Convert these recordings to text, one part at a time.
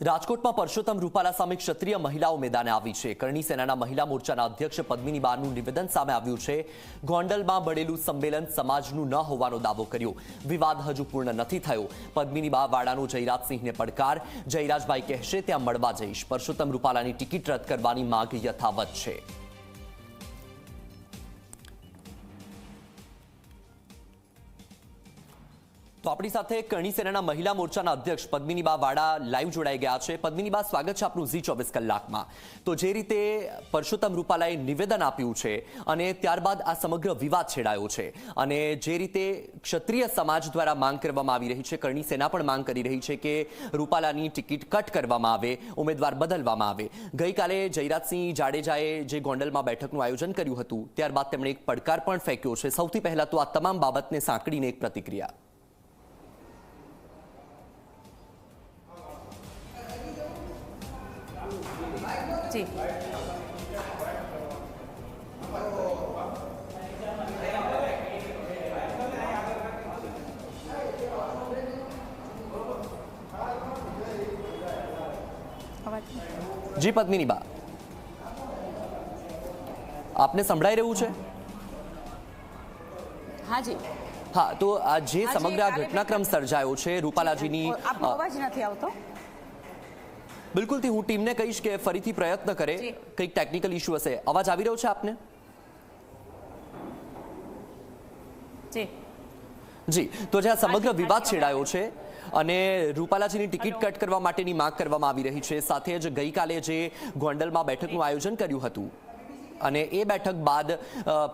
રાજકોટમાં પરસોત્તમ રૂપાલા સામે ક્ષત્રિય મહિલાઓ મેદાને આવી છે. કરણી સેનાના મહિલા મોરચાના અધ્યક્ષ પદ્મિની બારનું નિવેદન સામે આવ્યું છે. ગોંડલમાં બળેલું સંમેલન સમાજનું ન હોવાનો દાવો કર્યો. વિવાદ હજુ પૂર્ણ નથી થયો. પદ્મિની બા વાડાનો જયરાજસિંહને પડકાર. જયરાજભાઈ કહેશે, ત્યાં મળવા જઈશ. પરસોત્તમ રૂપાલાની ટિકિટ રદ કરવાની માંગ યથાવત છે. તો આપણી સાથે કરણી સેનાના મહિલા મોરચાના અધ્યક્ષ પદ્મિનીબા વાડા લાઈવ જોડાઈ ગયા છે. પદ્મિનીબા, સ્વાગત છે આપનું ઝી ચોવીસ કલાકમાં. તો જે રીતે પરસોત્તમ રૂપાલાએ નિવેદન આપ્યું છે અને ત્યારબાદ આ સમગ્ર વિવાદ છેડાયો છે અને જે રીતે ક્ષત્રિય સમાજ દ્વારા માંગ કરવામાં આવી રહી છે, કરણી સેના પણ માંગ કરી રહી છે કે રૂપાલાની ટિકિટ કટ કરવામાં આવે, ઉમેદવાર બદલવામાં આવે. ગઈકાલે જયરાજસિંહ જાડેજાએ જે ગોંડલમાં બેઠકનું આયોજન કર્યું હતું, ત્યારબાદ તેમણે એક પડકાર પણ ફેંક્યો છે. સૌથી પહેલા તો આ તમામ બાબતને સાંકળીને એક પ્રતિક્રિયા. જી. જી પદ્મિની બા. આપને સંભળાઈ રહ્યું છે? હા જી. હા તો આ જે સમગ્ર ઘટનાક્રમ સર્જાયો છે રૂપાલાજીની અવાજ નથી આવતો. બિલકુલથી હું ટીમને કહીશ કે ફરીથી પ્રયત્ન કરે. કંઈક ટેકનિકલ ઇશ્યુ હશે. અવાજ આવી રહ્યો છે આપને? જી. જી. તો જે આ સમગ્ર વિવાદ છેડાયો છે અને રૂપાલાજીની ટિકિટ કટ કરવા માટેની માંગ કરવામાં આવી રહી છે. સાથે જ ગઈકાલે જે ગોંડલમાં બેઠકનું આયોજન કર્યું હતું અને એ બેઠક બાદ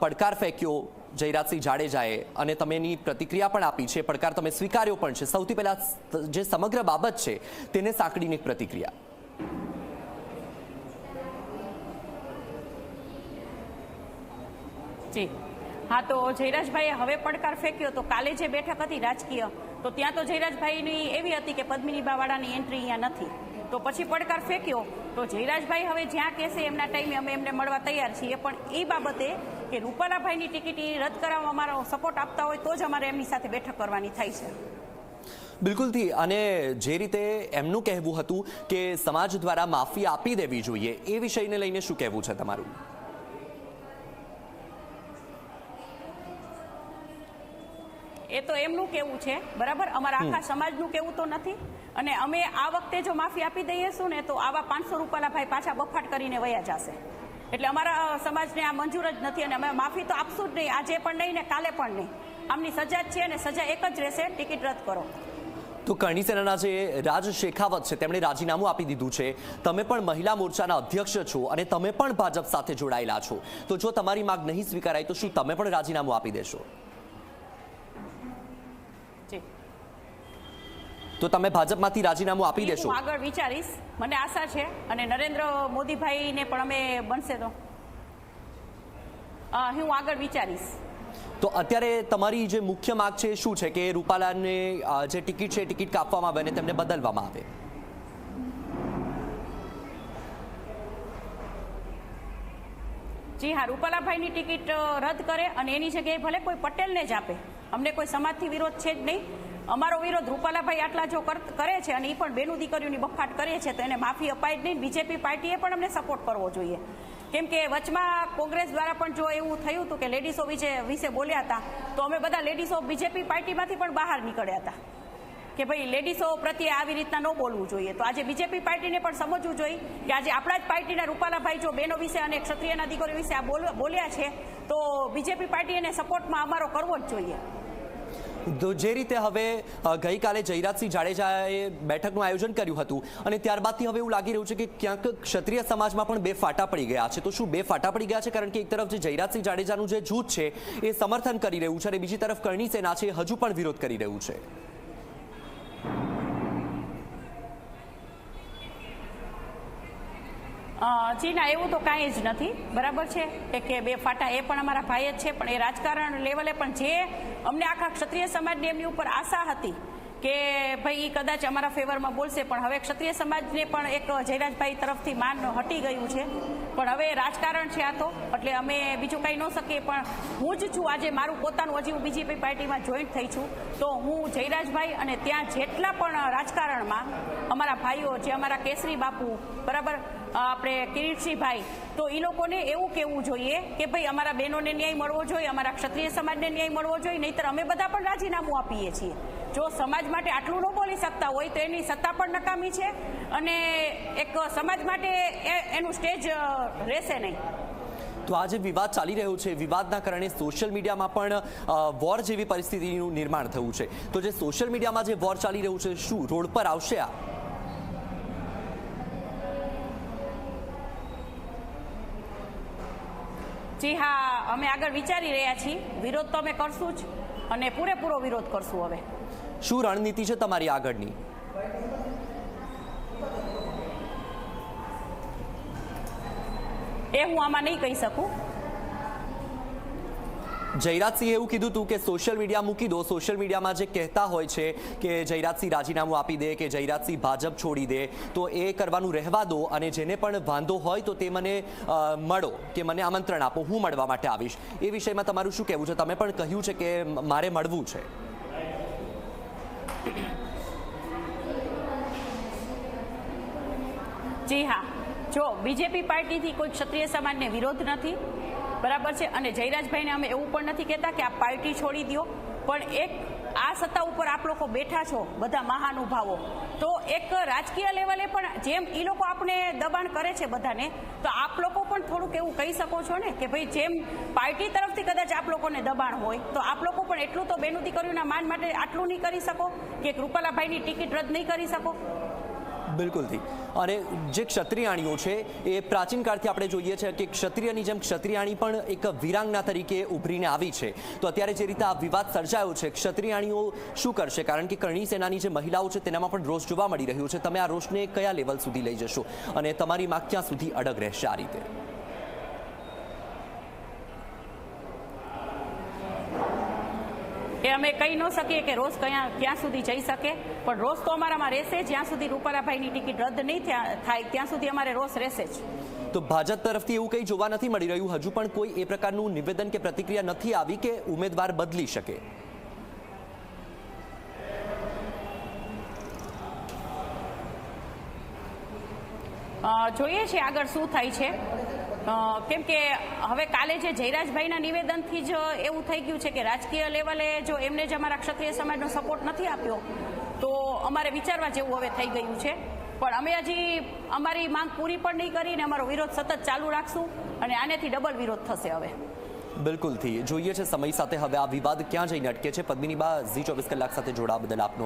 પડકાર ફેંક્યો. જયરાજસિંહ જાડેજાએ અને તમે એની પ્રતિક્રિયા પણ આપી છે, પડકાર તમે સ્વીકાર્યો પણ છે. સૌથી પહેલા જે સમગ્ર બાબત છે, તેને સાંકળીને પ્રતિક્રિયા. જી. હા, તો જયરાજભાઈએ હવે પડકાર ફેંક્યો તો કાલે જે બેઠક હતી રાજકીય, તો ત્યાં તો જયરાજભાઈની એવી હતી કે પદ્મિની બાવાડાની એન્ટ્રી અહીંયા નથી. તો પછી પડકાર ફેંક્યો તો જયરાજભાઈ હવે જ્યાં કહેશે એમના ટાઈમે અમે એમને મળવા તૈયાર છીએ. પણ એ બાબતે કે રૂપાલાભાઈની ટિકિટ એ રદ કરાવવા અમારો સપોર્ટ આપતા હોય તો જ અમારે એમની સાથે બેઠક કરવાની થાય છે. બિલકુલથી અને જે રીતે એમનું કહેવું હતું કે સમાજ દ્વારા માફી આપી દેવી જોઈએ એ વિષયને લઈને શું કહેવું છે તમારું? એ તો એમનું કેવું છે બરાબર? અમારા આખા સમાજનું કેવું તો નથી અને અમે આ વખતે જો માફી આપી દઈશું ને તો આવા પાંચસો રૂપિયાના ભાઈ પાછા બફાટ કરીને વયા જશે. એટલે અમારા સમાજને આ મંજૂર જ નથી અને અમે માફી તો આપશું જ નહીં. આજે પણ નહીં ને કાલે પણ નહીં. આમની સજા જ છે અને સજા એક જ રહેશે. ટિકિટ રદ કરો. તો કરણી સેનાના જે રાજ શેખાવત છે, તેમણે રાજીનામું આપી દીધું છે. તમે પણ મહિલા મોરચાના અધ્યક્ષ છો અને તમે પણ ભાજપ સાથે જોડાયેલા છો. તો જો તમારી માંગ નહીં સ્વીકારાય, તો શું તમે પણ રાજીનામું આપી દેશો? તો તમે ભાજપમાંથી રાજીનામું આપી દેશો. આગળ વિચારીશ. મને આશા છે અને નરેન્દ્ર મોદીભાઈને પણ અમે બનશે તો. હું આગળ વિચારીશ. તો અત્યારે તમારી જે મુખ્ય માંગ છે શું છે કે રૂપાલાને જે ટિકિટ છે ટિકિટ કાપવામાં આવે અને તેમને બદલવામાં આવે? જી હા રૂપાલાભાઈની ટિકિટ રદ કરે અને એની જગ્યાએ ભલે કોઈ પટેલને જ આપે. અમને કોઈ સમાજથી વિરોધ છે જ નહીં. અમારો વિરોધ રૂપાલાભાઈ આટલા જો કરે છે અને એ પણ બેનું દીકરીઓની બફાટ કરે છે, તો એને માફી અપાય જ નહીં. બીજેપી પાર્ટીએ પણ અમને સપોર્ટ કરવો જોઈએ. કેમ કે વચમાં કોંગ્રેસ દ્વારા પણ જો એવું થયું હતું કે લેડીઝો વિશે વિશે બોલ્યા હતા, તો અમે બધા લેડીઝો બીજેપી પાર્ટીમાંથી પણ બહાર નીકળ્યા હતા. કે ભાઈ લેડીઝો પ્રત્યે આવી રીતના ન બોલવું જોઈએ. તો આજે બીજેપી પાર્ટીને પણ સમજવું જોઈએ કે આજે આપણા જ પાર્ટીના રૂપાલાભાઈ જો બહેનો વિશે અને ક્ષત્રિયના દીકરીઓ વિશે આ બોલ- બોલ્યા છે, તો બીજેપી પાર્ટી એને સપોર્ટમાં અમારો કરવો જ જોઈએ. તો જે રીતે હવે ગઈકાલે જયરાજસિંહ જાડેજાએ બેઠકનું આયોજન કર્યું હતું અને ત્યારબાદથી હવે એવું લાગી રહ્યું છે કે ક્યાંક ક્ષત્રિય સમાજમાં પણ બે ફાટા પડી ગયા છે. તો શું બે ફાટા પડી ગયા છે? કારણ કે એક તરફ જે જયરાજસિંહ જાડેજાનું જે જૂથ છે એ સમર્થન કરી રહ્યું છે અને બીજી તરફ કરણી સેના છે હજુ પણ વિરોધ કરી રહ્યું છે. જી ના એવું તો કાંઈ જ નથી. બરાબર છે? કે બે ફાટા એ પણ અમારા ભાઈ જ છે, પણ એ રાજકારણ લેવલે પણ જે અમને આખા ક્ષત્રિય સમાજની એમની ઉપર આશા હતી કે ભાઈ એ કદાચ અમારા ફેવરમાં બોલશે, પણ હવે ક્ષત્રિય સમાજને પણ એક જયરાજભાઈ તરફથી માન હટી ગયું છે. પણ હવે રાજકારણ છે આ તો, એટલે અમે બીજું કંઈ ન શકીએ, પણ હું જ છું આજે મારું પોતાનું, હજી હું બીજેપી પાર્ટીમાં જોઈન્ટ થઈ છું. તો હું જયરાજભાઈ અને ત્યાં જેટલા પણ રાજકારણમાં અમારા ભાઈઓ જે અમારા કેસરી બાપુ, બરાબર આપણે કિરીટસિંહભાઈ, તો એ લોકોને એવું કહેવું જોઈએ કે ભાઈ, અમારા બહેનોને ન્યાય મળવો જોઈએ, અમારા ક્ષત્રિય સમાજને ન્યાય મળવો જોઈએ, નહીતર અમે બધા પણ રાજીનામું આપીએ છીએ. જો સમાજ માટે આટલું ન બોલી શકતા હોય તો એની સત્તા પણ નકામી છે અને એક સમાજ માટે એ- એનું સ્ટેજ રહેશે નહીં. તો આ જે વિવાદ ચાલી રહ્યો છે. વિવાદના કારણે સોશિયલ મીડિયામાં પણ વોર જેવી પરિસ્થિતિનું નિર્માણ થયું છે. તો જે સોશિયલ મીડિયામાં જે વોર ચાલી રહ્યું છે શું રોડ પર આવશે આ? જી હા અમે આગળ વિચારી રહ્યા છીએ. વિરોધ તો અમે કરશું જ અને પૂરેપૂરો વિરોધ કરશું હવે. શું રણનીતિ છે તમારી આગળની? એ હું આમાં નહીં કહી શકું. જયરાજસિંહે એવું કીધું હતું કે સોશિયલ મીડિયા મૂકી દો. સોશિયલ મીડિયામાં જે કહેતા હોય છે કે જયરાજસિંહ રાજીનામું આપી દે કે જયરાજસિંહ ભાજપ છોડી દે તો એ કરવાનું રહેવા દો અને જેને પણ વાંધો હોય તો તે મને મળો કે મને આમંત્રણ આપો. હું મળવા માટે આવીશ. એ વિષયમાં તમારું શું કહેવું છે? તમે પણ કહ્યું છે કે મારે મળવું છે. જી હા. જો, બીજેપી પાર્ટીથી કોઈ ક્ષત્રિય સમાજને વિરોધ નથી, બરાબર છે? અને જયરાજભાઈને અમે એવું પણ નથી કહેતા કે આ પાર્ટી છોડી દો પણ એક, આ સત્તા ઉપર આપ લોકો બેઠા છો, બધા મહાનુભાવો, તો એક રાજકીય લેવલે પણ જેમ એ લોકો આપણે દબાણ કરે છે બધાને, તો આપ લોકો પણ થોડુંક એવું કહી શકો છો ને કે ભાઈ, જેમ પાર્ટી તરફથી કદાચ આપ લોકોને દબાણ હોય, તો આપ લોકો પણ એટલું તો બેનું દીકરીઓના માન માટે આટલું નહીં કરી શકો, કે કૃપાલાભાઈની ટિકિટ રદ નહીં કરી શકો. બિલકુલથી અને જે ક્ષત્રિયાણીઓ છે, એ પ્રાચીન કાળથી આપણે જોઈએ છે કે ક્ષત્રિયની જેમ ક્ષત્રિયાણી પણ એક વિરાંગના તરીકે ઉભરીને આવી છે. તો અત્યારે જે રીતે આ વિવાદ સર્જાયો છે, ક્ષત્રિયાણીઓ શું કરશે? કારણ કે કરણી સેનાની જે મહિલાઓ છે, તેનામાં પણ રોષ જોવા મળી રહ્યો છે. તમે આ રોષને કયા લેવલ સુધી લઈ જશો? અને તમારી માગ ક્યાં સુધી અડગ રહેશે આ રીતે? એ અમે કહી ન શકીએ કે રોજ કયા ક્યાં સુધી જઈ શકે. પણ રોજ તો અમારામાં રહેશે. જ્યાં સુધી રૂપાલાભાઈની ટિકિટ રદ નહીં થયા- થાય ત્યાં સુધી અમારે રોષ રહેશે જ. તો ભાજપ તરફથી એવું કંઈ જોવા નથી મળી રહ્યું? હજુ પણ કોઈ એ પ્રકારનું નિવેદન કે પ્રતિક્રિયા નથી આવી કે ઉમેદવાર બદલી શકે? જોઈએ છે આગળ શું થાય છે. કેમ કે હવે કાલે જે જયરાજભાઈના નિવેદનથી જ એવું થઈ ગયું છે કે રાજકીય લેવલે જો એમને જ અમારા ક્ષત્રિય સમાજનો સપોર્ટ નથી આપ્યો, તો અમારે વિચારવા જેવું હવે થઈ ગયું છે. પણ અમે હજી અમારી માંગ પૂરી પણ નહીં કરી અને અમારો વિરોધ સતત ચાલુ રાખશું અને આનેથી ડબલ વિરોધ થશે હવે. બિલકુલથી જોઈએ છે સમય સાથે હવે આ વિવાદ ક્યાં જઈને અટકે છે. પદ્મિની બા ઝી ચોવીસ કલાક સાથે જોડાવા બદલ આપનો